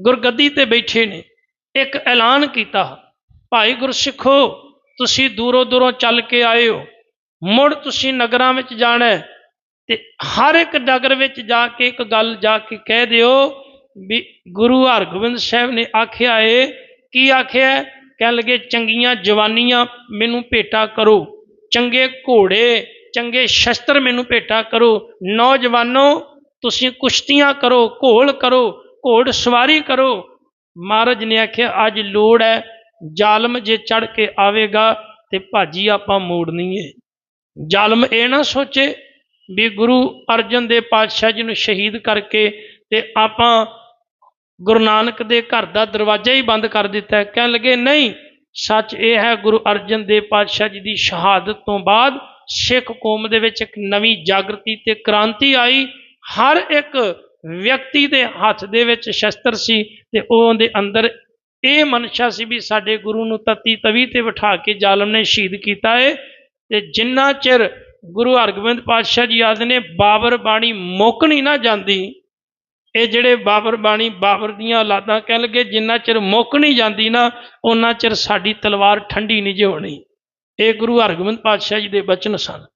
ਗੁਰਗੱਦੀ ਤੇ ਬੈਠੇ ਨੇ। ਇੱਕ ਐਲਾਨ ਕੀਤਾ, ਭਾਈ ਗੁਰਸਿੱਖੋ, ਤੁਸੀਂ ਦੂਰੋਂ ਦੂਰੋਂ ਚੱਲ ਕੇ ਆਏ ਹੋ। ਮੁੜ ਤੁਸੀਂ ਨਗਰਾਂ ਵਿੱਚ ਜਾਣਾ ਹੈ ਤੇ ਹਰ ਇੱਕ ਨਗਰ ਵਿੱਚ ਜਾ ਕੇ ਇੱਕ ਗੱਲ ਜਾ ਕੇ ਕਹਿ ਦਿਓ ਵੀ ਗੁਰੂ ਹਰਗੋਬਿੰਦ ਸਾਹਿਬ ਨੇ ਆਖਿਆ ਏ। ਕੀ ਆਖਿਆ? ਹੈ? ਕਹਿਣ ਲੱਗੇ, ਚੰਗੀਆਂ ਜਵਾਨੀਆਂ, ਮੈਨੂੰ ਭੇਟਾ ਕਰੋ। ਚੰਗੇ ਘੋੜੇ, ਚੰਗੇ ਸ਼ਸਤਰ ਮੈਨੂੰ ਭੇਟਾ ਕਰੋ। ਨੌਜਵਾਨੋ, ਤੁਸੀਂ ਕੁਸ਼ਤੀਆਂ ਕਰੋ, ਘੋਲ ਕਰੋ। ਘੋੜ ਸਵਾਰੀ ਕਰੋ। ਮਹਾਰਾਜ ਨੇ ਆਖਿਆ, ਅੱਜ ਲੋੜ ਹੈ, ਜ਼ਾਲਮ ਜੇ ਚੜ ਕੇ ਆਵੇਗਾ ਤੇ ਭਾਜੀ ਆਪਾਂ ਮੋੜਨੀ ਏ ਜ਼ਾਲਮ ਇਹ ਨਾ ਸੋਚੇ ਵੀ ਗੁਰੂ ਅਰਜਨ ਦੇਵ ਪਾਤਸ਼ਾਹ ਜੀ ਨੂੰ ਸ਼ਹੀਦ ਕਰਕੇ ਤੇ ਆਪਾਂ ਗੁਰੂ ਨਾਨਕ ਦੇ ਘਰ ਦਾ ਦਰਵਾਜ਼ਾ ਹੀ ਬੰਦ ਕਰ ਦਿੱਤਾ। ਕਹਿਣ ਲੱਗੇ, ਨਹੀਂ, ਸੱਚ ਇਹ ਹੈ, ਗੁਰੂ ਅਰਜਨ ਦੇਵ ਪਾਤਸ਼ਾਹ ਜੀ ਦੀ ਸ਼ਹਾਦਤ ਤੋਂ ਬਾਅਦ ਸਿੱਖ ਕੌਮ ਦੇ ਵਿੱਚ ਇੱਕ ਨਵੀਂ ਜਾਗਰਤੀ ਤੇ ਕ੍ਰਾਂਤੀ ਆਈ। ਹਰ ਇੱਕ ਵਿਅਕਤੀ ਦੇ ਹੱਥ ਦੇ ਵਿੱਚ ਸ਼ਸਤਰ ਸੀ ਤੇ ਉਹਦੇ ਅੰਦਰ ਇਹ ਮਨਸ਼ਾ ਸੀ ਵੀ ਸਾਡੇ ਗੁਰੂ ਨੂੰ ਤਤੀ ਤਵੀ ਤੇ ਬਿਠਾ ਕੇ ਜ਼ਾਲਮ ਨੇ ਸ਼ਹੀਦ ਕੀਤਾ ਹੈ ਤੇ ਜਿੰਨਾ ਚਿਰ ਗੁਰੂ ਹਰਗੋਬਿੰਦ ਪਾਤਸ਼ਾਹ ਜੀ ਆਖਦੇ ਨੇ ਬਾਬਰ ਬਾਣੀ ਮੁੱਕ ਨਹੀਂ ਨਾ ਜਾਂਦੀ, ਇਹ ਜਿਹੜੇ ਬਾਬਰ ਬਾਣੀ ਬਾਬਰ ਦੀਆਂ ਔਲਾਦਾਂ ਕਹਿਣ ਲੱਗੇ, ਜਿੰਨਾ ਚਿਰ ਮੁੱਕ ਨਹੀਂ ਜਾਂਦੀ ਨਾ ਉਹਨਾਂ ਚਿਰ ਸਾਡੀ ਤਲਵਾਰ ਠੰਡੀ ਨਹੀਂ ਜੇ ਹੋਣੀ। ਇਹ ਗੁਰੂ ਹਰਗੋਬਿੰਦ ਪਾਤਸ਼ਾਹ ਜੀ ਦੇ ਬਚਨ ਸਨ।